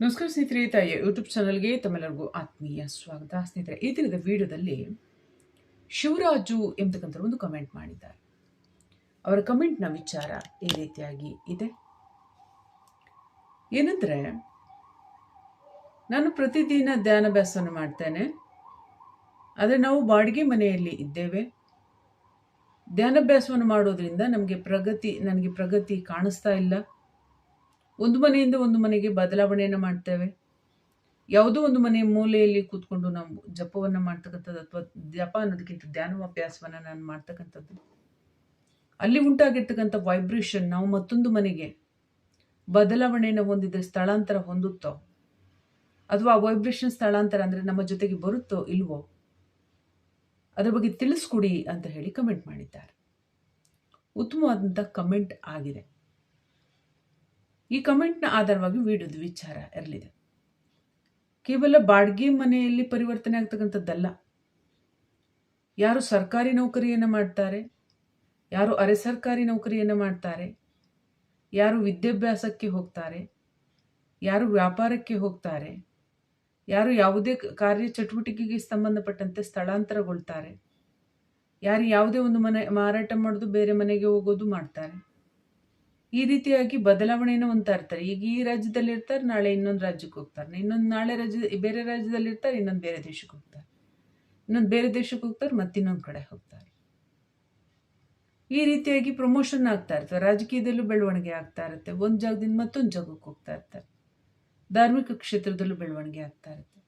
ನಮಸ್ಕಾರ ಸ್ನೇಹಿತರೆ ತಾಯಿಯ ಯೂಟ್ಯೂಬ್ ಚಾನಲ್ಗೆ ತಮ್ಮೆಲ್ಲರಿಗೂ ಆತ್ಮೀಯ ಸ್ವಾಗತ. ಸ್ನೇಹಿತರೆ, ಈ ದಿನದ ವಿಡಿಯೋದಲ್ಲಿ ಶಿವರಾಜು ಎಂಬತಕ್ಕಂಥ ಒಂದು ಕಮೆಂಟ್ ಮಾಡಿದ್ದಾರೆ. ಅವರ ಕಮೆಂಟ್ನ ವಿಚಾರ ಈ ರೀತಿಯಾಗಿ ಇದೆ. ಏನಂದರೆ, ನಾನು ಪ್ರತಿದಿನ ಧ್ಯಾನಾಭ್ಯಾಸವನ್ನು ಮಾಡ್ತೇನೆ. ಆದರೆ ನಾವು ಬಾಡಿಗೆ ಮನೆಯಲ್ಲಿ ಇದ್ದೇವೆ. ಧ್ಯಾನಾಭ್ಯಾಸವನ್ನು ಮಾಡೋದ್ರಿಂದ ನಮಗೆ ಪ್ರಗತಿ, ನನಗೆ ಪ್ರಗತಿ ಕಾಣಿಸ್ತಾ ಇಲ್ಲ. ಒಂದು ಮನೆಯಿಂದ ಒಂದು ಮನೆಗೆ ಬದಲಾವಣೆಯನ್ನು ಮಾಡ್ತೇವೆ. ಯಾವುದೋ ಒಂದು ಮನೆಯ ಮೂಲೆಯಲ್ಲಿ ಕೂತ್ಕೊಂಡು ನಾವು ಜಪವನ್ನು ಮಾಡ್ತಕ್ಕಂಥದ್ದು ಅಥವಾ ಜಪ ಅನ್ನೋದಕ್ಕಿಂತ ಧ್ಯಾನಾಭ್ಯಾಸವನ್ನು ನಾನು ಮಾಡ್ತಕ್ಕಂಥದ್ದು. ಅಲ್ಲಿ ಉಂಟಾಗಿರ್ತಕ್ಕಂಥ ವೈಬ್ರೇಷನ್ ನಾವು ಮತ್ತೊಂದು ಮನೆಗೆ ಬದಲಾವಣೆಯನ್ನು ಹೊಂದಿದ್ರೆ ಸ್ಥಳಾಂತರ ಹೊಂದುತ್ತೋ? ಅಥವಾ ಆ ವೈಬ್ರೇಷನ್ ಸ್ಥಳಾಂತರ ಅಂದರೆ ನಮ್ಮ ಜೊತೆಗೆ ಬರುತ್ತೋ ಇಲ್ವೋ? ಅದರ ಬಗ್ಗೆ ತಿಳಿಸ್ಕೊಡಿ ಅಂತ ಹೇಳಿ ಕಮೆಂಟ್ ಮಾಡಿದ್ದಾರೆ. ಉತ್ತಮವಾದಂಥ ಕಮೆಂಟ್ ಆಗಿದೆ. ಈ ಕಮೆಂಟ್ನ ಆಧಾರವಾಗಿ ವಿಡಿಯೋದ ವಿಚಾರ ಇರಲಿದೆ. ಕೇವಲ ಬಾಡಿಗೆ ಮನೆಯಲ್ಲಿ ಪರಿವರ್ತನೆ ಆಗ್ತಕ್ಕಂಥದ್ದಲ್ಲ. ಯಾರು ಸರ್ಕಾರಿ ನೌಕರಿಯನ್ನು ಮಾಡ್ತಾರೆ, ಯಾರು ಅರೆ ಸರ್ಕಾರಿ ನೌಕರಿಯನ್ನು ಮಾಡ್ತಾರೆ, ಯಾರು ವಿದ್ಯಾಭ್ಯಾಸಕ್ಕೆ ಹೋಗ್ತಾರೆ, ಯಾರು ವ್ಯಾಪಾರಕ್ಕೆ ಹೋಗ್ತಾರೆ, ಯಾರು ಯಾವುದೇ ಕಾರ್ಯ ಚಟುವಟಿಕೆಗೆ ಸಂಬಂಧಪಟ್ಟಂತೆ ಸ್ಥಳಾಂತರಗೊಳ್ತಾರೆ, ಯಾರು ಯಾವುದೇ ಒಂದು ಮನೆ ಮಾರಾಟ ಮಾಡೋದು ಬೇರೆ ಮನೆಗೆ ಹೋಗೋದು ಮಾಡ್ತಾರೆ. ಈ ರೀತಿಯಾಗಿ ಬದಲಾವಣೆಯನ್ನು ಅಂತ ಇರ್ತಾರೆ ಈಗ ಈ ರಾಜ್ಯದಲ್ಲಿ ಇರ್ತಾರೆ, ನಾಳೆ ಇನ್ನೊಂದು ರಾಜ್ಯಕ್ಕೆ ಹೋಗ್ತಾರೆ. ಇನ್ನೊಂದು ನಾಳೆ ರಾಜ್ಯ, ಬೇರೆ ರಾಜ್ಯದಲ್ಲಿ ಇರ್ತಾರೆ, ಇನ್ನೊಂದು ಬೇರೆ ದೇಶಕ್ಕೆ ಹೋಗ್ತಾರೆ. ಇನ್ನೊಂದು ಬೇರೆ ದೇಶಕ್ಕೆ ಹೋಗ್ತಾರೆ ಮತ್ತಿನ್ನೊಂದು ಕಡೆ ಹೋಗ್ತಾರೆ. ಈ ರೀತಿಯಾಗಿ ಪ್ರಮೋಷನ್ ಆಗ್ತಾ ಇರ್ತವೆ ರಾಜಕೀಯದಲ್ಲೂ ಬೆಳವಣಿಗೆ ಆಗ್ತಾ ಇರುತ್ತೆ. ಒಂದು ಜಾಗದಿಂದ ಮತ್ತೊಂದು ಜಾಗಕ್ಕೆ ಹೋಗ್ತಾ ಇರ್ತಾರೆ. ಧಾರ್ಮಿಕ ಕ್ಷೇತ್ರದಲ್ಲೂ ಬೆಳವಣಿಗೆ ಆಗ್ತಾ ಇರುತ್ತೆ.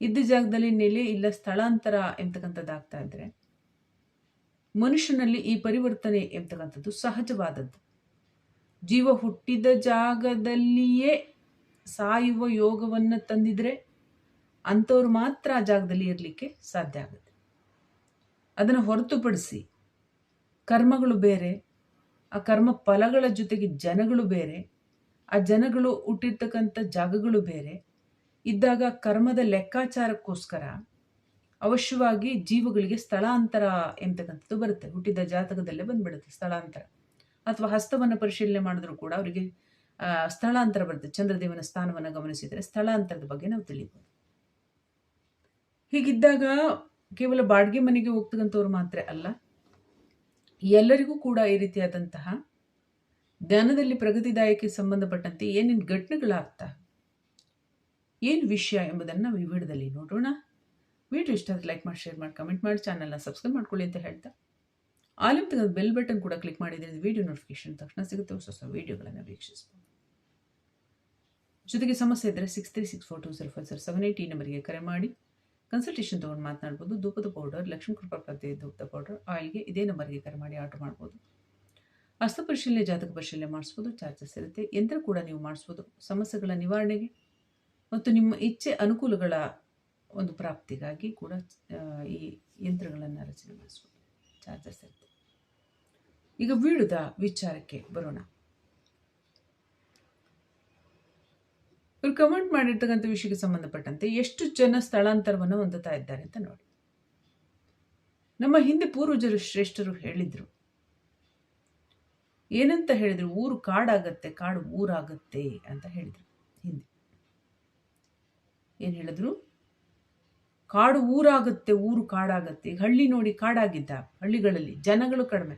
ಇದ್ದ ಜಾಗದಲ್ಲಿ ನೆಲೆ ಇಲ್ಲ, ಸ್ಥಳಾಂತರ ಎಂತಕ್ಕಂಥದ್ದು ಆಗ್ತಾ ಇದ್ರೆ ಮನುಷ್ಯನಲ್ಲಿ ಈ ಪರಿವರ್ತನೆ ಎಂತಕ್ಕಂಥದ್ದು ಸಹಜವಾದದ್ದು. ಜೀವ ಹುಟ್ಟಿದ ಜಾಗದಲ್ಲಿಯೇ ಸಾಯುವ ಯೋಗವನ್ನು ತಂದಿದ್ರೆ ಅಂಥವ್ರು ಮಾತ್ರ ಆ ಜಾಗದಲ್ಲಿ ಇರಲಿಕ್ಕೆ ಸಾಧ್ಯ ಆಗುತ್ತೆ. ಅದನ್ನು ಹೊರತುಪಡಿಸಿ ಕರ್ಮಗಳು ಬೇರೆ, ಆ ಕರ್ಮ ಫಲಗಳ ಜೊತೆಗೆ ಜನಗಳು ಬೇರೆ, ಆ ಜನಗಳು ಹುಟ್ಟಿರ್ತಕ್ಕಂಥ ಜಾಗಗಳು ಬೇರೆ, ಇದ್ದಾಗ ಕರ್ಮದ ಲೆಕ್ಕಾಚಾರಕ್ಕೋಸ್ಕರ ಅವಶ್ಯವಾಗಿ ಜೀವಗಳಿಗೆ ಸ್ಥಳಾಂತರ ಎಂತಕ್ಕಂಥದ್ದು ಬರುತ್ತೆ. ಹುಟ್ಟಿದ ಜಾತಕದಲ್ಲೇ ಬಂದ್ಬಿಡುತ್ತೆ ಸ್ಥಳಾಂತರ. ಅಥವಾ ಹಸ್ತವನ್ನು ಪರಿಶೀಲನೆ ಮಾಡಿದ್ರು ಕೂಡ ಅವರಿಗೆ ಸ್ಥಳಾಂತರ ಬರುತ್ತೆ ಚಂದ್ರದೇವನ ಸ್ಥಾನವನ್ನು ಗಮನಿಸಿದರೆ ಸ್ಥಳಾಂತರದ ಬಗ್ಗೆ ನಾವು ತಿಳಿಬೋದು. ಹೀಗಿದ್ದಾಗ ಕೇವಲ ಬಾಡಿಗೆ ಮನೆಗೆ ಹೋಗ್ತಕ್ಕಂಥವ್ರು ಮಾತ್ರ ಅಲ್ಲ, ಎಲ್ಲರಿಗೂ ಕೂಡ ಈ ರೀತಿಯಾದಂತಹ ಧ್ಯಾನದಲ್ಲಿ ಪ್ರಗತಿದಾಯಕ್ಕೆ ಸಂಬಂಧಪಟ್ಟಂತೆ ಏನೇನು ಘಟನೆಗಳಾಗ್ತಾ, ಏನು ವಿಷಯ ಎಂಬುದನ್ನು ನಾವು ಈ ವಿಡಿಯೋದಲ್ಲಿ ನೋಡೋಣ. ವಿಡಿಯೋ ಇಷ್ಟ ಲೈಕ್ ಮಾಡಿ ಶೇರ್ ಮಾಡಿ ಕಮೆಂಟ್ ಮಾಡಿ ಚಾನಲ್ನ ಸಬ್ಸ್ಕ್ರೈಬ್ ಮಾಡ್ಕೊಳ್ಳಿ ಅಂತ ಹೇಳ್ತಾ. ಆಲಿಮ್ ತೆಗೆದ ಬೆಲ್ ಬಟನ್ ಕೂಡ ಕ್ಲಿಕ್ ಮಾಡಿದರೆ ವಿಡಿಯೋ ನೋಟಿಫಿಕೇಶನ್ ತಕ್ಷಣ ಸಿಗುತ್ತೆ. ಹೊಸ ಹೊಸ ವಿಡಿಯೋಗಳನ್ನು ವೀಕ್ಷಿಸಬಹುದು ಜೊತೆಗೆ ಸಮಸ್ಯೆ ಇದ್ದರೆ six three six four two zero five sir seven eight ಈ ನಂಬರಿಗೆ ಕರೆ ಮಾಡಿ. ಕನ್ಸಲ್ಟೇಷನ್ ತೊಗೊಂಡು ಮಾತನಾಡ್ಬೋದು. ಧೂಪದ ಪೌಡರ್ ಲಕ್ಷ್ಮೀ ಕೃಪಾ ಪ್ರತಿ ಧೂಪದ ಪೌಡರ್ ಆಯಿಲ್ಗೆ ಇದೇ ನಂಬರ್ಗೆ ಕರೆ ಮಾಡಿ ಆರ್ಡರ್ ಮಾಡ್ಬೋದು. ಹಸ್ತ ಪರಿಶೀಲನೆ, ಜಾತಕ ಪರಿಶೀಲನೆ ಮಾಡಿಸ್ಬೋದು. ಚಾರ್ಜಸ್ ಇರುತ್ತೆ. ಯಂತ್ರ ಕೂಡ ನೀವು ಮಾಡಿಸ್ಬೋದು. ಸಮಸ್ಯೆಗಳ ನಿವಾರಣೆಗೆ ಮತ್ತು ನಿಮ್ಮ ಇಚ್ಛೆ ಅನುಕೂಲಗಳ ಒಂದು ಪ್ರಾಪ್ತಿಗಾಗಿ ಕೂಡ ಈ ಯಂತ್ರಗಳನ್ನು ರಚನೆ ಮಾಡಿಸ್ಬೋದು. ಚಾರ್ಜಸ್ ಇರುತ್ತೆ ಈಗ ವಿಡಿಯೋದ ವಿಚಾರಕ್ಕೆ ಬರೋಣ. ಇವರು ಕಮೆಂಟ್ ಮಾಡಿರ್ತಕ್ಕಂಥ ವಿಷಯಕ್ಕೆ ಸಂಬಂಧಪಟ್ಟಂತೆ ಎಷ್ಟು ಜನ ಸ್ಥಳಾಂತರವನ್ನು ಹೊಂದುತ್ತಾ ಇದ್ದಾರೆ ಅಂತ ನೋಡಿ. ನಮ್ಮ ಹಿಂದೆ ಪೂರ್ವಜರು ಶ್ರೇಷ್ಠರು ಹೇಳಿದ್ರು. ಏನಂತ ಹೇಳಿದ್ರು? ಊರು ಕಾಡಾಗತ್ತೆ, ಕಾಡು ಊರಾಗತ್ತೆ ಅಂತ ಹೇಳಿದ್ರು ಹಿಂದೆ. ಏನು ಹೇಳಿದ್ರು? ಕಾಡು ಊರಾಗುತ್ತೆ, ಊರು ಕಾಡಾಗತ್ತೆ. ಹಳ್ಳಿ ನೋಡಿ ಕಾಡಾಗಿದ್ದ ಹಳ್ಳಿಗಳಲ್ಲಿ ಜನಗಳು ಕಡಿಮೆ.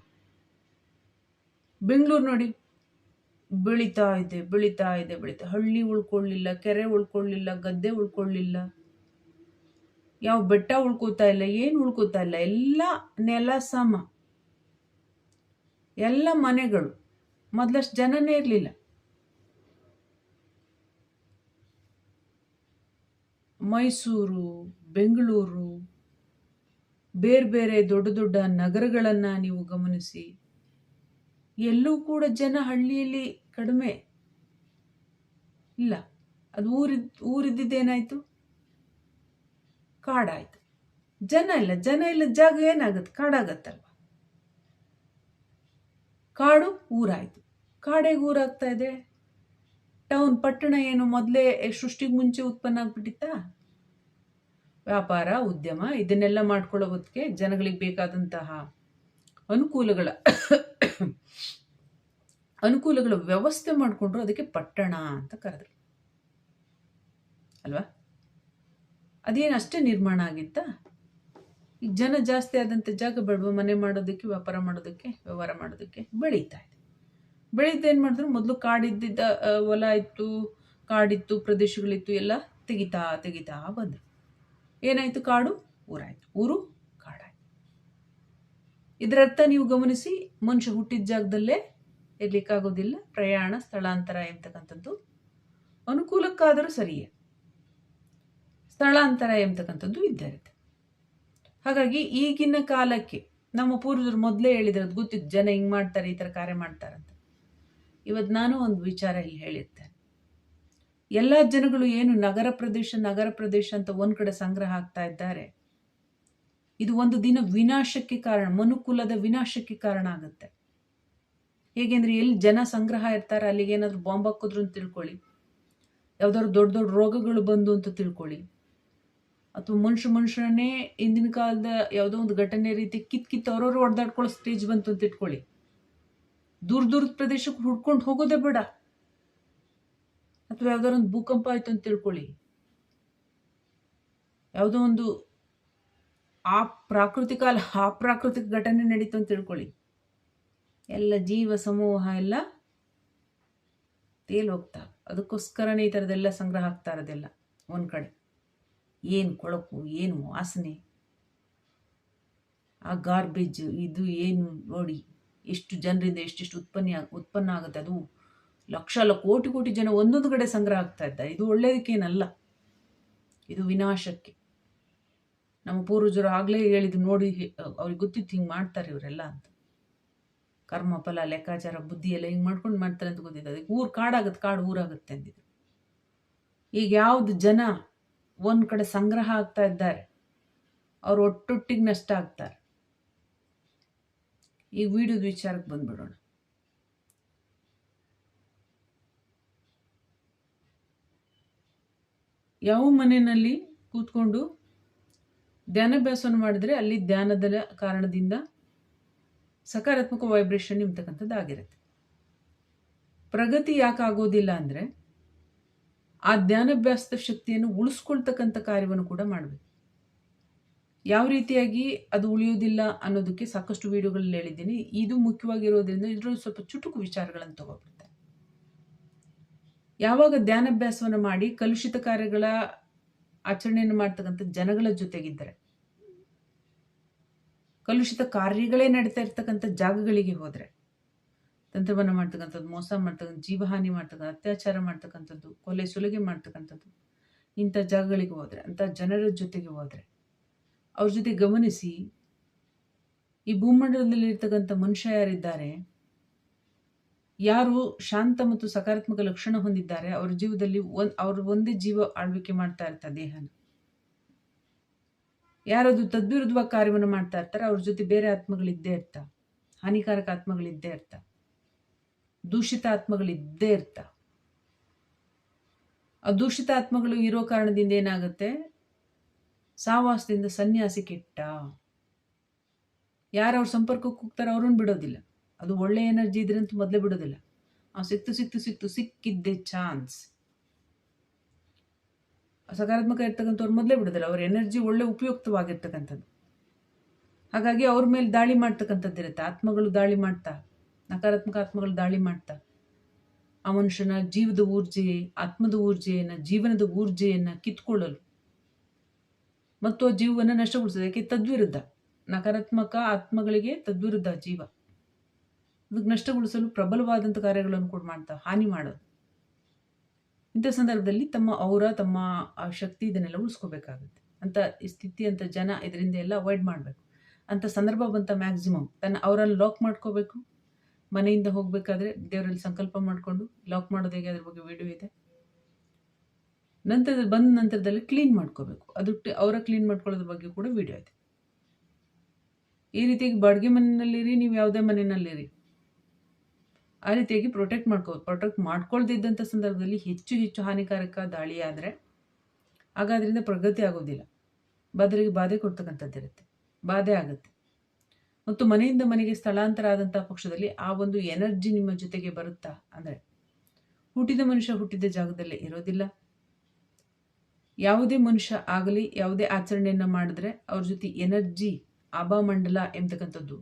ಬೆಂಗಳೂರು ನೋಡಿ ಬೆಳೀತಾ ಇದೆ ಬೆಳೀತಾ ಇದೆ, ಬೆಳೀತಾ. ಹಳ್ಳಿ ಉಳ್ಕೊಳ್ಳಿಲ್ಲ, ಕೆರೆ ಉಳ್ಕೊಳ್ಳಿಲ್ಲ, ಗದ್ದೆ ಉಳ್ಕೊಳ್ಳಿಲ್ಲ. ಯಾವ ಬೆಟ್ಟ ಉಳ್ಕೋತಾ ಇಲ್ಲ, ಏನು ಉಳ್ಕೋತಾ ಇಲ್ಲ. ಎಲ್ಲ ನೆಲ ಸಮ. ಎಲ್ಲ ಮನೆಗಳು. ಮೊದಲಷ್ಟು ಜನನೇ ಇರಲಿಲ್ಲ. ಮೈಸೂರು ಬೆಂಗಳೂರು. ಬೇರೆ ಬೇರೆ ದೊಡ್ಡ ದೊಡ್ಡ ನಗರಗಳನ್ನು ನೀವು ಗಮನಿಸಿ. ಎಲ್ಲೂ ಕೂಡ ಜನ ಹಳ್ಳಿಯಲ್ಲಿ ಕಡಿಮೆ. ಇಲ್ಲ, ಅದು ಊರಿದ್ದ ಊರಿದ್ದೇನಾಯಿತು ಕಾಡಾಯಿತು. ಜನ ಇಲ್ಲ ಜನ ಇಲ್ಲ ಜಾಗ ಏನಾಗುತ್ತೆ ಕಾಡಾಗತ್ತಲ್ವ? ಕಾಡು ಊರಾಯಿತು. ಕಾಡೇಗೆ ಊರಾಗ್ತಾ ಇದೆ. ಟೌನ್ ಪಟ್ಟಣ ಏನು ಮೊದಲೇ ಸೃಷ್ಟಿಗೆ ಮುಂಚೆ ಉತ್ಪನ್ನ ಆಗ್ಬಿಟ್ಟಿತ್ತಾ? ವ್ಯಾಪಾರ, ಉದ್ಯಮ, ಇದನ್ನೆಲ್ಲ ಮಾಡ್ಕೊಳ್ಳೋ ಹೊತ್ತಿಗೆ ಜನಗಳಿಗೆ ಬೇಕಾದಂತಹ ಅನುಕೂಲಗಳ ಅನುಕೂಲಗಳ ವ್ಯವಸ್ಥೆ ಮಾಡಿಕೊಂಡ್ರು ಅದಕ್ಕೆ ಪಟ್ಟಣ ಅಂತ ಕರೆದ್ರು. ಅಲ್ವಾ? ಅದೇನು ಅಷ್ಟೇ ನಿರ್ಮಾಣ ಆಗಿತ್ತಾ? ಈಗ ಜನ ಜಾಸ್ತಿ ಆದಂಥ ಜಾಗ ಬೇಡವ? ಮನೆ ಮಾಡೋದಕ್ಕೆ, ವ್ಯಾಪಾರ ಮಾಡೋದಕ್ಕೆ, ವ್ಯವಹಾರ ಮಾಡೋದಕ್ಕೆ ಬೆಳೀತಾ ಇದೆ. ಬೆಳೀತಾ ಏನು ಮಾಡಿದ್ರು? ಮೊದಲು ಕಾಡಿದ್ದಿದ್ದ ಹೊಲ ಇತ್ತು, ಕಾಡಿತ್ತು, ಪ್ರದೇಶಗಳಿತ್ತು, ಎಲ್ಲ ತೆಗಿತಾ ತೆಗಿತಾ ಬಂದರು. ಏನಾಯಿತು ಕಾಡು? ಊರಾಯಿತು. ಊರು ಕಾಡಾಯಿತು. ಇದರರ್ಥ ನೀವು ಗಮನಿಸಿ, ಮನುಷ್ಯ ಹುಟ್ಟಿದ ಜಾಗದಲ್ಲೇ ಇರ್ಲಿಕ್ಕಾಗೋದಿಲ್ಲ. ಪ್ರಯಾಣ, ಸ್ಥಳಾಂತರ ಎಂಬತಕ್ಕಂಥದ್ದು ಅನುಕೂಲಕ್ಕಾದರೂ ಸರಿಯೇ. ಸ್ಥಳಾಂತರ ಎಂಬತಕ್ಕಂಥದ್ದು ಇದ್ದೇ ಹಾಗಾಗಿ ಈಗಿನ ಕಾಲಕ್ಕೆ, ನಮ್ಮ ಪೂರ್ವಜರು ಮೊದಲೇ ಹೇಳಿದ್ರದ್ದು ಗೊತ್ತಿತ್ತು ಜನ ಹಿಂಗೆ ಮಾಡ್ತಾರೆ, ಈ ಥರ ಕಾರ್ಯ ಮಾಡ್ತಾರಂತ. ಇವತ್ತು ನಾನು ಒಂದು ವಿಚಾರ ಇಲ್ಲಿ ಹೇಳಿರ್ತೇನೆ. ಎಲ್ಲ ಜನಗಳು ಏನು ನಗರ ಪ್ರದೇಶ ನಗರ ಪ್ರದೇಶ ಅಂತ ಒಂದು ಕಡೆ ಸಂಗ್ರಹ ಆಗ್ತಾ ಇದ್ದಾರೆ. ಇದು ಒಂದು ದಿನ ವಿನಾಶಕ್ಕೆ ಕಾರಣ, ಮನುಕುಲದ ವಿನಾಶಕ್ಕೆ ಕಾರಣ ಆಗುತ್ತೆ. ಹೇಗೆಂದ್ರೆ ಎಲ್ಲಿ ಜನ ಸಂಗ್ರಹ ಇರ್ತಾರೆ, ಅಲ್ಲಿಗೆ ಏನಾದ್ರು ಬಾಂಬ್ ಹಾಕಿದ್ರು ಅಂತ ತಿಳ್ಕೊಳ್ಳಿ. ಯಾವ್ದಾದ್ರು ದೊಡ್ಡ ದೊಡ್ಡ ರೋಗಗಳು ಬಂದು ಅಂತ ತಿಳ್ಕೊಳ್ಳಿ. ಅಥವಾ ಮನುಷ್ಯ ಮನುಷ್ಯನೇ ಇಂದಿನ ಕಾಲದ ಯಾವುದೋ ಒಂದು ಘಟನೆ ರೀತಿ ಕಿತ್ ಕಿತ್ ಅವ್ರವ್ರು ಹೊಡೆದಾಡ್ಕೊಳ್ಳೋ ಸ್ಟೇಜ್ ಬಂತು ಅಂತ ಇಟ್ಕೊಳ್ಳಿ. ದೂರ ದೂರದ ಪ್ರದೇಶಕ್ಕೆ ಹುಡ್ಕೊಂಡು ಹೋಗೋದೇ ಬೇಡ. ಅಥವಾ ಯಾವ್ದಾರ ಒಂದು ಭೂಕಂಪ ಆಯ್ತು ಅಂತ ತಿಳ್ಕೊಳ್ಳಿ. ಯಾವುದೋ ಒಂದು ಆ ಪ್ರಾಕೃತಿಕ, ಅಲ್ಲ ಅಪ್ರಾಕೃತಿಕ ಘಟನೆ ನಡೀತು ಅಂತ ತಿಳ್ಕೊಳ್ಳಿ. ಎಲ್ಲ ಜೀವ, ಸಮೂಹ ಎಲ್ಲ ತೇಲ್ ಹೋಗ್ತಾ, ಅದಕ್ಕೋಸ್ಕರನೇ ಈ ಥರದ್ದೆಲ್ಲ ಸಂಗ್ರಹ ಆಗ್ತಾ ಇರೋದೆಲ್ಲ ಒಂದು ಕಡೆ. ಏನು ಕೊಳಕು, ಏನು ವಾಸನೆ? ಆ ಗಾರ್ಬೇಜ್ ಇದು, ಏನು ನೋಡಿ, ಎಷ್ಟು ಜನರಿಂದ ಎಷ್ಟೆಷ್ಟು ಉತ್ಪನ್ನ ಉತ್ಪನ್ನ ಆಗುತ್ತೆ, ಅದು ಲಕ್ಷ ಕೋಟಿ ಕೋಟಿ ಜನ ಒಂದೊಂದು ಕಡೆ ಸಂಗ್ರಹ ಆಗ್ತಾ ಇದ್ದಾರೆ. ಇದು ಒಳ್ಳೇದಕ್ಕೇನಲ್ಲ. ಇದು ವಿನಾಶಕ್ಕೆ. ನಮ್ಮ ಪೂರ್ವಜರು ಆಗಲೇ ಹೇಳಿದ್ದು ನೋಡಿ ಅವ್ರಿಗೆ ಗೊತ್ತಿತ್ತು ಹಿಂಗೆ ಮಾಡ್ತಾರೆ ಇವರೆಲ್ಲ ಅಂತ. ಕರ್ಮ, ಫಲ, ಲೆಕ್ಕಾಚಾರ, ಬುದ್ಧಿ ಎಲ್ಲ ಹಿಂಗೆ ಮಾಡ್ಕೊಂಡು ಮಾಡ್ತಾರೆ ಅಂತ ಗೊತ್ತಿತ್ತು. ಅದಕ್ಕೆ ಊರು ಕಾಡಾಗುತ್ತೆ, ಕಾಡು ಊರಾಗುತ್ತೆ ಅಂದಿದ್ರು. ಈಗ ಯಾವ್ದು ಜನ ಒಂದು ಕಡೆ ಸಂಗ್ರಹ ಆಗ್ತಾ ಇದ್ದಾರೆ, ಅವ್ರು ಒಟ್ಟೊಟ್ಟಿಗೆ ನಷ್ಟ ಆಗ್ತಾರೆ. ಈಗ ವಿಡಿಯೋದ ವಿಚಾರಕ್ಕೆ ಬಂದ್ಬಿಡೋಣ. ಯಾವ ಮನೆಯಲ್ಲಿ ಕೂತ್ಕೊಂಡು ಧ್ಯಾನಾಭ್ಯಾಸವನ್ನು ಮಾಡಿದ್ರೆ ಅಲ್ಲಿ ಧ್ಯಾನದ ಕಾರಣದಿಂದ ಸಕಾರಾತ್ಮಕ ವೈಬ್ರೇಷನ್ ಇರ್ತಕ್ಕಂಥದ್ದು ಆಗಿರುತ್ತೆ. ಪ್ರಗತಿ ಯಾಕೆ ಆಗೋದಿಲ್ಲ ಅಂದರೆ ಆ ಧ್ಯಾನಾಭ್ಯಾಸದ ಶಕ್ತಿಯನ್ನು ಉಳಿಸ್ಕೊಳ್ತಕ್ಕಂಥ ಕಾರ್ಯವನ್ನು ಕೂಡ ಮಾಡಬೇಕು. ಯಾವ ರೀತಿಯಾಗಿ ಅದು ಉಳಿಯೋದಿಲ್ಲ ಅನ್ನೋದಕ್ಕೆ ಸಾಕಷ್ಟು ವಿಡಿಯೋಗಳಲ್ಲಿ ಹೇಳಿದ್ದೀನಿ. ಇದು ಮುಖ್ಯವಾಗಿರೋದ್ರಿಂದ ಇದರಲ್ಲಿ ಸ್ವಲ್ಪ ಚುಟುಕು ವಿಚಾರಗಳನ್ನು ತಗೋಬಿಡ್ತಾರೆ ಯಾವಾಗ ಧ್ಯಾನಾಭ್ಯಾಸವನ್ನು ಮಾಡಿ ಕಲುಷಿತ ಕಾರ್ಯಗಳ ಆಚರಣೆಯನ್ನು ಮಾಡ್ತಕ್ಕಂಥ ಜನಗಳ ಜೊತೆಗಿದ್ದರೆ, ಕಲುಷಿತ ಕಾರ್ಯಗಳೇ ನಡೀತಾ ಇರ್ತಕ್ಕಂಥ ಜಾಗಗಳಿಗೆ ಹೋದರೆ, ತಂತ್ರವನ್ನು ಮಾಡ್ತಕ್ಕಂಥದ್ದು, ಮೋಸ ಮಾಡ್ತಕ್ಕಂಥ ಜೀವಹಾನಿ ಮಾಡ್ತಕ್ಕಂಥ ಅತ್ಯಾಚಾರ ಮಾಡ್ತಕ್ಕಂಥದ್ದು, ಕೊಲೆ ಸುಲಿಗೆ ಮಾಡ್ತಕ್ಕಂಥದ್ದು, ಇಂಥ ಜಾಗಗಳಿಗೆ ಹೋದರೆ, ಅಂಥ ಜನರ ಜೊತೆಗೆ ಹೋದರೆ, ಅವ್ರ ಜೊತೆ ಗಮನಿಸಿ ಈ ಭೂಮಂಡಲದಲ್ಲಿ ಇರ್ತಕ್ಕಂಥ ಮನುಷ್ಯ ಯಾರಿದ್ದಾರೆ ಯಾರು ಶಾಂತ ಮತ್ತು ಸಕಾರಾತ್ಮಕ ಲಕ್ಷಣ ಹೊಂದಿದ್ದಾರೆ, ಅವ್ರ ಜೀವದಲ್ಲಿ ಒಂದ್, ಅವ್ರ ಒಂದೇ ಜೀವ ಆಳ್ವಿಕೆ ಮಾಡ್ತಾ ಇರ್ತಾರೆ ದೇಹನ. ಯಾರದು ತದ್ವಿರುದ್ಧವಾಗಿ ಕಾರ್ಯವನ್ನು ಮಾಡ್ತಾ ಇರ್ತಾರೆ, ಅವ್ರ ಜೊತೆ ಬೇರೆ ಆತ್ಮಗಳಿದ್ದೇ ಇರ್ತಾ. ಹಾನಿಕಾರಕ ಆತ್ಮಗಳಿದ್ದೇ ಇರ್ತಾ. ದೂಷಿತ ಆತ್ಮಗಳಿದ್ದೇ ಇರ್ತಾ. ಆ ದೂಷಿತ ಆತ್ಮಗಳು ಇರೋ ಕಾರಣದಿಂದ ಏನಾಗುತ್ತೆ? ಸಾವಾಸದಿಂದ ಸನ್ಯಾಸಿ ಕೆಟ್ಟ. ಯಾರು ಅವ್ರ ಸಂಪರ್ಕಕ್ಕೆ ಹೋಗ್ತಾರೆ, ಅವ್ರನ್ನ ಬಿಡೋದಿಲ್ಲ. ಅದು ಒಳ್ಳೆ ಎನರ್ಜಿ ಇದ್ರೆ ಅಂತ ಮೊದಲೇ ಬಿಡೋದಿಲ್ಲ. ಆ ಸಿಕ್ತು ಸಿಕ್ತು ಸಿಕ್ತು, ಸಿಕ್ಕಿದ್ದೆ ಚಾನ್ಸ್. ಸಕಾರಾತ್ಮಕ ಇರ್ತಕ್ಕಂಥವ್ರು ಮೊದಲೇ ಬಿಡೋದಿಲ್ಲ. ಅವ್ರ ಎನರ್ಜಿ ಒಳ್ಳೆ ಉಪಯುಕ್ತವಾಗಿರ್ತಕ್ಕಂಥದ್ದು. ಹಾಗಾಗಿ ಅವ್ರ ಮೇಲೆ ದಾಳಿ ಮಾಡ್ತಕ್ಕಂಥದ್ದು ಇರುತ್ತೆ. ಆತ್ಮಗಳು ದಾಳಿ ಮಾಡ್ತಾ, ನಕಾರಾತ್ಮಕ ಆತ್ಮಗಳು ದಾಳಿ ಮಾಡ್ತಾ. ಆ ಮನುಷ್ಯನ ಜೀವದ ಊರ್ಜೆ ಆತ್ಮದ ಊರ್ಜೆಯನ್ನು, ಜೀವನದ ಊರ್ಜೆಯನ್ನು ಕಿತ್ಕೊಳ್ಳಲು. ಮತ್ತು ಆ ಜೀವವನ್ನು ನಷ್ಟಗೊಳಿಸೋದು ಯಾಕೆ? ತದ್ವಿರುದ್ಧ. ನಕಾರಾತ್ಮಕ ಆತ್ಮಗಳಿಗೆ ತದ್ವಿರುದ್ಧ ಜೀವ. ಅದಕ್ಕೆ ನಷ್ಟಗೊಳಿಸಲು ಪ್ರಬಲವಾದಂಥ ಕಾರ್ಯಗಳನ್ನು ಕೂಡ ಮಾಡ್ತಾ ಹಾನಿ ಮಾಡೋದು. ಇಂಥ ಸಂದರ್ಭದಲ್ಲಿ ತಮ್ಮ ಅವರ ತಮ್ಮ ಶಕ್ತಿ ಇದನ್ನೆಲ್ಲ ಉಳಿಸ್ಕೋಬೇಕಾಗುತ್ತೆ. ಅಂತ ಸ್ಥಿತಿ, ಅಂತ ಜನ ಇದರಿಂದ ಎಲ್ಲ ಅವಾಯ್ಡ್ ಮಾಡಬೇಕು. ಅಂತ ಸಂದರ್ಭ ಬಂತ ಮ್ಯಾಕ್ಸಿಮಮ್. ತನ್ನ ಅವರಲ್ಲಿ ಲಾಕ್ ಮಾಡ್ಕೋಬೇಕು. ಮನೆಯಿಂದ ಹೋಗಬೇಕಾದ್ರೆ ದೇವರಲ್ಲಿ ಸಂಕಲ್ಪ ಮಾಡಿಕೊಂಡು, ಲಾಕ್ ಮಾಡೋದು ಹೇಗೆ ಅದ್ರ ಬಗ್ಗೆ ವಿಡಿಯೋ ಇದೆ. ನಂತರದ, ಬಂದ ನಂತರದಲ್ಲಿ ಕ್ಲೀನ್ ಮಾಡ್ಕೋಬೇಕು. ಅದು ಅವರ ಕ್ಲೀನ್ ಮಾಡ್ಕೊಳ್ಳೋದ್ರ ಬಗ್ಗೆ ಕೂಡ ವಿಡಿಯೋ ಇದೆ. ಈ ರೀತಿಯಾಗಿ ಬಾಡಿಗೆ ಮನೆಯಲ್ಲಿರಿ, ನೀವು ಯಾವುದೇ ಮನೆಯಲ್ಲಿರಿ. ಆ ರೀತಿಯಾಗಿ ಪ್ರೊಟೆಕ್ಟ್ ಮಾಡ್ಕೋ ಪ್ರೊಟೆಕ್ಟ್ ಮಾಡ್ಕೊಳ್ದಿದ್ದಂಥ ಸಂದರ್ಭದಲ್ಲಿ ಹೆಚ್ಚು ಹೆಚ್ಚು ಹಾನಿಕಾರಕ ದಾಳಿ ಆದರೆ ಆಗ ಅದರಿಂದ ಪ್ರಗತಿ ಆಗೋದಿಲ್ಲ. ಬದಲಿಗೆ ಬಾಧೆ ಕೊಡ್ತಕ್ಕಂಥದ್ದಿರುತ್ತೆ ಬಾಧೆ ಆಗುತ್ತೆ. ಮತ್ತು ಮನೆಯಿಂದ ಮನೆಗೆ ಸ್ಥಳಾಂತರ ಆದಂಥ ಪಕ್ಷದಲ್ಲಿ ಆ ಒಂದು ಎನರ್ಜಿ ನಿಮ್ಮ ಜೊತೆಗೆ ಬರುತ್ತಾ ಅಂದರೆ ಹುಟ್ಟಿದ ಮನುಷ್ಯ ಹುಟ್ಟಿದ ಜಾಗದಲ್ಲೇ ಇರೋದಿಲ್ಲ. ಯಾವುದೇ ಮನುಷ್ಯ ಆಗಲಿ, ಯಾವುದೇ ಆಚರಣೆಯನ್ನು ಮಾಡಿದ್ರೆ ಅವ್ರ ಜೊತೆ ಎನರ್ಜಿ ಆಭಾಮಂಡಲ ಎಂಬತಕ್ಕಂಥದ್ದು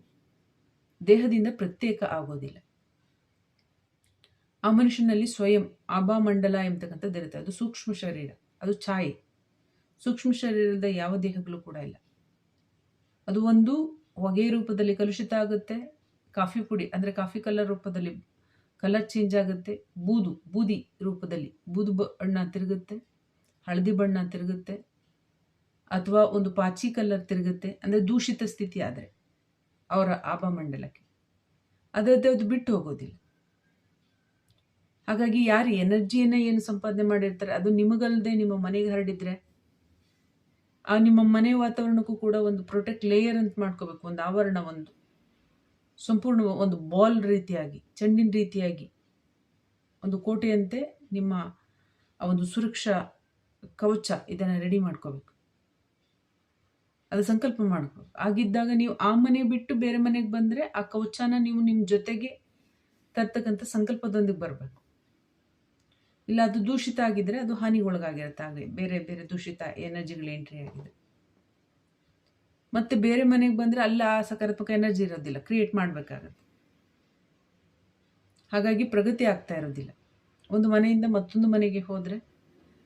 ದೇಹದಿಂದ ಪ್ರತ್ಯೇಕ ಆಗೋದಿಲ್ಲ. ಆ ಮನುಷ್ಯನಲ್ಲಿ ಸ್ವಯಂ ಆಭಾಮಂಡಲ ಎಂಬತಕ್ಕಂಥದ್ದು ಇರುತ್ತೆ. ಅದು ಸೂಕ್ಷ್ಮ ಶರೀರ, ಅದು ಛಾಯೆ. ಸೂಕ್ಷ್ಮ ಶರೀರದ ಯಾವ ದೇಹಗಳು ಕೂಡ ಇಲ್ಲ. ಅದು ಒಂದು ಹೊಗೆ ರೂಪದಲ್ಲಿ ಕಲುಷಿತ ಆಗುತ್ತೆ, ಕಾಫಿ ಪುಡಿ ಅಂದರೆ ಕಾಫಿ ಕಲರ್ ರೂಪದಲ್ಲಿ ಕಲರ್ ಚೇಂಜ್ ಆಗುತ್ತೆ, ಬೂದು, ಬೂದಿ ರೂಪದಲ್ಲಿ ಬೂದು ಬಣ್ಣ ತಿರುಗುತ್ತೆ, ಹಳದಿ ಬಣ್ಣ ತಿರುಗುತ್ತೆ, ಅಥವಾ ಒಂದು ಪಾಚಿ ಕಲರ್ ತಿರುಗುತ್ತೆ, ಅಂದರೆ ದೂಷಿತ ಸ್ಥಿತಿ ಆದರೆ ಅವರ ಆಭಾಮಂಡಲಕ್ಕೆ. ಅದರದ್ದೇ ಅದು ಬಿಟ್ಟು ಹೋಗೋದಿಲ್ಲ. ಹಾಗಾಗಿ ಯಾರು ಎನರ್ಜಿಯನ್ನು ಏನು ಸಂಪಾದನೆ ಮಾಡಿರ್ತಾರೆ, ಅದು ನಿಮಗಲ್ಲದೆ ನಿಮ್ಮ ಮನೆಗೆ ಹರಡಿದರೆ, ಆ ನಿಮ್ಮ ಮನೆ ವಾತಾವರಣಕ್ಕೂ ಕೂಡ ಒಂದು ಪ್ರೊಟೆಕ್ಟ್ ಲೇಯರ್ ಅಂತ ಮಾಡ್ಕೋಬೇಕು, ಒಂದು ಆವರಣ, ಒಂದು ಸಂಪೂರ್ಣ ಒಂದು ಬಾಲ್ ರೀತಿಯಾಗಿ, ಚೆಂಡಿನ ರೀತಿಯಾಗಿ, ಒಂದು ಕೋಟೆಯಂತೆ ನಿಮ್ಮ ಆ ಒಂದು ಸುರಕ್ಷಾ ಕವಚ ಇದನ್ನು ರೆಡಿ ಮಾಡ್ಕೋಬೇಕು. ಅದು ಸಂಕಲ್ಪ ಮಾಡ್ಕೋಬೇಕು. ಆಗಿದ್ದಾಗ ನೀವು ಆ ಮನೆ ಬಿಟ್ಟು ಬೇರೆ ಮನೆಗೆ ಬಂದರೆ ಆ ಕವಚನ ನೀವು ನಿಮ್ಮ ಜೊತೆಗೆ ತರ್ತಕ್ಕಂಥ ಸಂಕಲ್ಪದೊಂದಿಗೆ ಬರಬೇಕು. ಇಲ್ಲ, ಅದು ದೂಷಿತ ಆಗಿದ್ರೆ ಅದು ಹಾನಿಗೊಳಗಾಗಿರುತ್ತೆ. ಹಾಗೆ ಬೇರೆ ಬೇರೆ ದೂಷಿತ ಎನರ್ಜಿಗಳು ಎಂಟ್ರಿ ಆಗಿದೆ. ಮತ್ತೆ ಬೇರೆ ಮನೆಗೆ ಬಂದರೆ ಅಲ್ಲ, ಆ ಸಕಾರಾತ್ಮಕ ಎನರ್ಜಿ ಇರೋದಿಲ್ಲ. ಕ್ರಿಯೇಟ್ ಮಾಡಬೇಕಾಗತ್ತೆ. ಹಾಗಾಗಿ ಪ್ರಗತಿ ಆಗ್ತಾ ಇರೋದಿಲ್ಲ. ಒಂದು ಮನೆಯಿಂದ ಮತ್ತೊಂದು ಮನೆಗೆ ಹೋದರೆ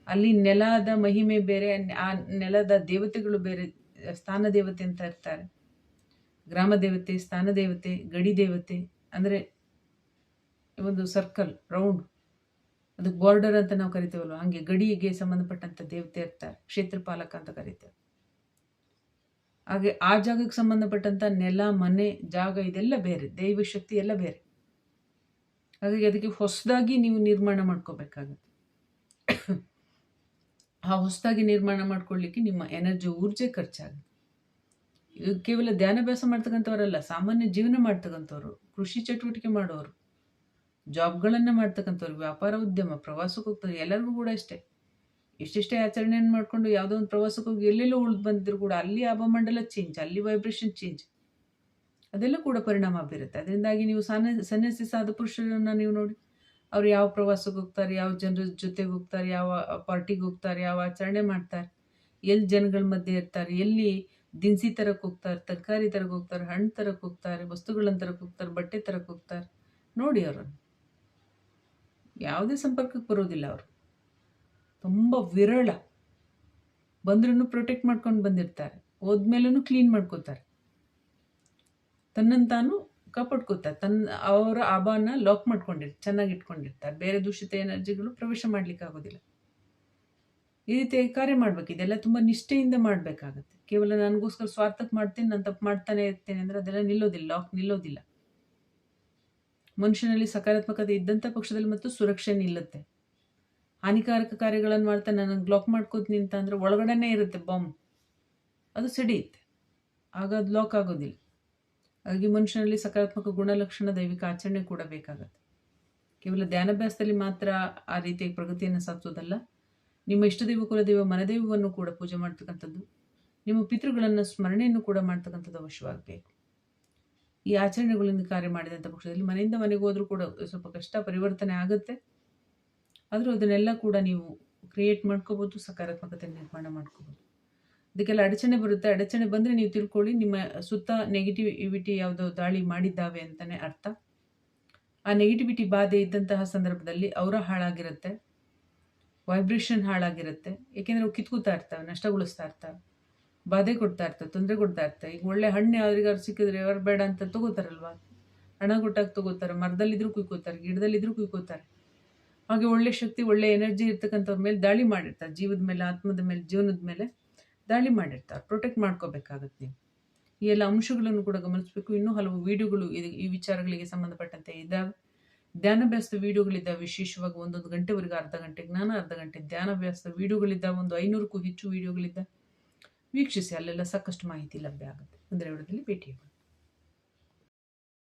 ಅಲ್ಲಿ ನೆಲದ ಮಹಿಮೆ ಬೇರೆ, ಆ ನೆಲದ ದೇವತೆಗಳು ಬೇರೆ, ಸ್ಥಾನ ದೇವತೆ ಅಂತ ಇರ್ತಾರೆ. ಗ್ರಾಮ ದೇವತೆ, ಸ್ಥಾನ ದೇವತೆ, ಗಡಿ ದೇವತೆ, ಅಂದರೆ ಒಂದು ಸರ್ಕಲ್ ರೌಂಡ್ ಅದಕ್ಕೆ ಬಾರ್ಡರ್ ಅಂತ ನಾವು ಕರಿತೇವಲ್ವ? ಹಾಗೆ ಗಡಿಗೆ ಸಂಬಂಧಪಟ್ಟಂಥ ದೇವತೆ ಇರ್ತಾರೆ ಕ್ಷೇತ್ರಪಾಲಕ ಅಂತ ಕರಿತೇವೆ. ಹಾಗೆ ಆ ಜಾಗಕ್ಕೆ ಸಂಬಂಧಪಟ್ಟಂಥ ನೆಲ, ಮನೆ, ಜಾಗ ಇದೆಲ್ಲ ಬೇರೆ, ದೈವ ಶಕ್ತಿ ಎಲ್ಲ ಬೇರೆ. ಹಾಗಾಗಿ ಅದಕ್ಕೆ ಹೊಸದಾಗಿ ನೀವು ನಿರ್ಮಾಣ ಮಾಡ್ಕೋಬೇಕಾಗತ್ತೆ. ಆ ಹೊಸದಾಗಿ ನಿರ್ಮಾಣ ಮಾಡ್ಕೊಳ್ಳಿಕ್ಕೆ ನಿಮ್ಮ ಎನರ್ಜಿ ಊರ್ಜೆ ಖರ್ಚಾಗುತ್ತೆ. ಕೇವಲ ಧ್ಯಾನಾಭ್ಯಾಸ ಮಾಡ್ತಕ್ಕಂಥವರಲ್ಲ, ಸಾಮಾನ್ಯ ಜೀವನ ಮಾಡ್ತಕ್ಕಂಥವ್ರು, ಕೃಷಿ ಚಟುವಟಿಕೆ ಮಾಡೋರು ಜಾಬ್ಗಳನ್ನು ಮಾಡ್ತಕ್ಕಂಥವ್ರು, ವ್ಯಾಪಾರ ಉದ್ಯಮ, ಪ್ರವಾಸಕ್ಕೆ ಹೋಗ್ತಾರೆ, ಎಲ್ಲರಿಗೂ ಕೂಡ ಅಷ್ಟೇ. ಇಷ್ಟಿಷ್ಟೇ ಆಚರಣೆಯನ್ನು ಮಾಡಿಕೊಂಡು ಯಾವುದೋ ಒಂದು ಪ್ರವಾಸಕ್ಕೆ ಹೋಗಿ ಎಲ್ಲೆಲ್ಲೂ ಉಳಿದು ಬಂದಿದ್ರು ಕೂಡ ಅಲ್ಲಿ ಆಭಮಂಡಲ ಚೇಂಜ್ ಅಲ್ಲಿ ವೈಬ್ರೇಷನ್ ಚೇಂಜ್ ಅದೆಲ್ಲ ಕೂಡ ಪರಿಣಾಮ ಬೀರುತ್ತೆ. ಅದರಿಂದಾಗಿ ನೀವು ಸನ್ನ, ಸನ್ಯಾಸಿ ಸಾಧು ಪುರುಷರನ್ನು ನೀವು ನೋಡಿ, ಅವ್ರು ಯಾವ ಪ್ರವಾಸಕ್ಕೆ ಹೋಗ್ತಾರೆ, ಯಾವ ಜನರ ಜೊತೆಗೆ ಹೋಗ್ತಾರೆ, ಯಾವ ಪಾರ್ಟಿಗೆ ಹೋಗ್ತಾರೆ, ಯಾವ ಆಚರಣೆ ಮಾಡ್ತಾರೆ ಎಲ್ಲಿ ಜನಗಳ ಮಧ್ಯೆ ಇರ್ತಾರೆ, ಎಲ್ಲಿ ದಿನಸಿ ತರಕ್ಕೆ ಹೋಗ್ತಾರೆ, ತರಕಾರಿ ತರಕ್ಕೆ ಹೋಗ್ತಾರೆ, ಹಣ್ಣು ತರಕ್ಕೆ ಹೋಗ್ತಾರೆ, ವಸ್ತುಗಳನ್ನು ತರಕ್ಕೆ ಹೋಗ್ತಾರೆ, ಬಟ್ಟೆ ತರಕ್ಕೆ ಹೋಗ್ತಾರೆ, ನೋಡಿ ಅವರನ್ನು. ಯಾವುದೇ ಸಂಪರ್ಕಕ್ಕೆ ಬರೋದಿಲ್ಲ ಅವರು. ತುಂಬ ವಿರಳ. ಬಂದ್ರೂ ಪ್ರೊಟೆಕ್ಟ್ ಮಾಡ್ಕೊಂಡು ಬಂದಿರ್ತಾರೆ. ಹೋದ್ಮೇಲೂ ಕ್ಲೀನ್ ಮಾಡ್ಕೋತಾರೆ. ತನ್ನನ್ನು ತಾನು ಕಾಪಾಡ್ಕೋತಾರೆ. ತನ್ನ, ಅವರ ಆಭಾನ ಲಾಕ್ ಮಾಡ್ಕೊಂಡಿರ್ತಾರೆ ಚೆನ್ನಾಗಿ ಇಟ್ಕೊಂಡಿರ್ತಾರೆ. ಬೇರೆ ದೂಷಿತ ಎನರ್ಜಿಗಳು ಪ್ರವೇಶ ಮಾಡ್ಲಿಕ್ಕೆ ಆಗೋದಿಲ್ಲ. ಈ ರೀತಿ ಕಾರ್ಯ ಮಾಡ್ಬೇಕು. ಇದೆಲ್ಲ ತುಂಬ ನಿಷ್ಠೆಯಿಂದ ಮಾಡಬೇಕಾಗತ್ತೆ. ಕೇವಲ ನನಗೋಸ್ಕರ ಸ್ವಾರ್ಥಕ್ಕೆ ಮಾಡ್ತೀನಿ, ನಾನು ತಪ್ಪು ಮಾಡ್ತಾನೆ ಇರ್ತೇನೆ ಅಂದರೆ ಅದೆಲ್ಲ ನಿಲ್ಲೋದಿಲ್ಲ ಲಾಕ್ ನಿಲ್ಲೋದಿಲ್ಲ. ಮನುಷ್ಯನಲ್ಲಿ ಸಕಾರಾತ್ಮಕತೆ ಇದ್ದಂಥ ಪಕ್ಷದಲ್ಲಿ ಮತ್ತು ಸುರಕ್ಷೆ ನಿಲ್ಲುತ್ತೆ ಹಾನಿಕಾರಕ ಕಾರ್ಯಗಳನ್ನು ಮಾಡ್ತಾ ನನಗೆ ಬ್ಲಾಕ್ ಮಾಡ್ಕೋತ ಅಂತ ಅಂದರೆ ಒಳಗಡೆನೇ ಇರುತ್ತೆ ಬಾಂಬ್. ಅದು ಸಿಡಿಯುತ್ತೆ ಆಗ ಅದು ಲಾಕ್ ಆಗೋದಿಲ್ಲ. ಹಾಗಾಗಿ ಮನುಷ್ಯನಲ್ಲಿ ಸಕಾರಾತ್ಮಕ ಗುಣಲಕ್ಷಣ ದೈವಿಕ ಆಚರಣೆ ಕೂಡ ಬೇಕಾಗತ್ತೆ. ಕೇವಲ ಧ್ಯಾನಾಭ್ಯಾಸದಲ್ಲಿ ಮಾತ್ರ ಆ ರೀತಿಯ ಪ್ರಗತಿಯನ್ನು ಸಾಧಿಸೋದಲ್ಲ. ನಿಮ್ಮ ಇಷ್ಟದೈವ ಕುಲದೈವ ಮನದೈವವನ್ನು ಕೂಡ ಪೂಜೆ ಮಾಡ್ತಕ್ಕಂಥದ್ದು, ನಿಮ್ಮ ಪಿತೃಗಳನ್ನು ಸ್ಮರಣೆಯನ್ನು ಕೂಡ ಮಾಡ್ತಕ್ಕಂಥದ್ದು ಅವಶ್ಯವಾಗಬೇಕು. ಈ ಆಚರಣೆಗಳಿಂದ ಕಾರ್ಯ ಮಾಡಿದಂಥ ಪಕ್ಷದಲ್ಲಿ ಮನೆಯಿಂದ ಮನೆಗೆ ಹೋದರೂ ಕೂಡ ಸ್ವಲ್ಪ ಕಷ್ಟ ಪರಿವರ್ತನೆ ಆಗುತ್ತೆ. ಆದರೂ ಅದನ್ನೆಲ್ಲ ಕೂಡ ನೀವು ಕ್ರಿಯೇಟ್ ಮಾಡ್ಕೋಬೋದು ಸಕಾರಾತ್ಮಕತೆ ನಿರ್ಮಾಣ ಮಾಡ್ಕೋಬೋದು. ಅದಕ್ಕೆಲ್ಲ ಅಡಚಣೆ ಬರುತ್ತೆ. ಅಡಚಣೆ ಬಂದರೆ ನೀವು ತಿಳ್ಕೊಳ್ಳಿ, ನಿಮ್ಮ ಸುತ್ತ ನೆಗೆಟಿವಿಟಿ ಯಾವುದೋ ದಾಳಿ ಮಾಡಿದ್ದಾವೆ ಅಂತಲೇ ಅರ್ಥ. ಆ ನೆಗೆಟಿವಿಟಿ ಬಾಧೆ ಇದ್ದಂತಹ ಸಂದರ್ಭದಲ್ಲಿ ಅವರ ಹಾಳಾಗಿರುತ್ತೆ. ವೈಬ್ರೇಷನ್ ಹಾಳಾಗಿರುತ್ತೆ. ಏಕೆಂದರೆ ಅವು ಕಿತ್ಕೋತಾ ಇರ್ತವೆ ನಷ್ಟಗೊಳಿಸ್ತಾ ಇರ್ತವೆ ಬಾಧೆ ಕೊಡ್ತಾ ಇರ್ತಾರೆ ತೊಂದರೆ ಕೊಡ್ತಾ ಇರ್ತಾರೆ ಈಗ ಒಳ್ಳೆ ಹಣ್ಣು ಯಾವ್ರಿಗಾದ್ರು ಸಿಕ್ಕಿದ್ರೆ ಯಾರು ಬೇಡ ಅಂತ ತಗೋತಾರಲ್ವಾ? ಹಣ ಕೊಟ್ಟಾಗ ತಗೋತಾರೆ ಮರದಲ್ಲಿದ್ದರೂ ಕುಯ್ಕೋತಾರೆ ಗಿಡದಲ್ಲಿದ್ದರೂ ಕುಯ್ಕೋತಾರೆ. ಹಾಗೆ ಒಳ್ಳೆ ಶಕ್ತಿ, ಒಳ್ಳೆ ಎನರ್ಜಿ ಇರ್ತಕ್ಕಂಥವ್ರ ಮೇಲೆ ದಾಳಿ ಮಾಡಿರ್ತಾರೆ. ಜೀವದ ಮೇಲೆ, ಆತ್ಮದ ಮೇಲೆ, ಜೀವನದ ಮೇಲೆ ದಾಳಿ ಮಾಡಿರ್ತಾರೆ. ಪ್ರೊಟೆಕ್ಟ್ ಮಾಡ್ಕೋಬೇಕಾಗತ್ತೆ ನೀವು. ಈ ಎಲ್ಲ ಅಂಶಗಳನ್ನು ಕೂಡ ಗಮನಿಸಬೇಕು. ಇನ್ನೂ ಹಲವು ವಿಡಿಯೋಗಳು ಇದು. ಈ ವಿಚಾರಗಳಿಗೆ ಸಂಬಂಧಪಟ್ಟಂತೆ ಇದ್ದಾವೆ. ಧ್ಯಾನಾಭ್ಯಾಸದ ವಿಡಿಯೋಗಳಿದ್ದಾವೆ. ವಿಶೇಷವಾಗಿ ಒಂದೊಂದು ಗಂಟೆವರೆಗೆ ಅರ್ಧ ಗಂಟೆ ಜ್ಞಾನ ಅರ್ಧ ಗಂಟೆ ಧ್ಯಾನಾಭ್ಯಾಸದ ವಿಡಿಯೋಗಳಿದ್ದಾವೆ. ಒಂದು ಐನೂರಕ್ಕೂ ಹೆಚ್ಚು ವಿಡಿಯೋಗಳಿದ್ದಾವೆ. ವೀಕ್ಷಿಸಿ ಅಲ್ಲೆಲ್ಲ ಸಾಕಷ್ಟು ಮಾಹಿತಿ ಲಭ್ಯ ಆಗುತ್ತೆ. ಮುಂದಿನ ವಿಡಿಯೋದಲ್ಲಿ ಭೇಟಿಯಾಗೋಣ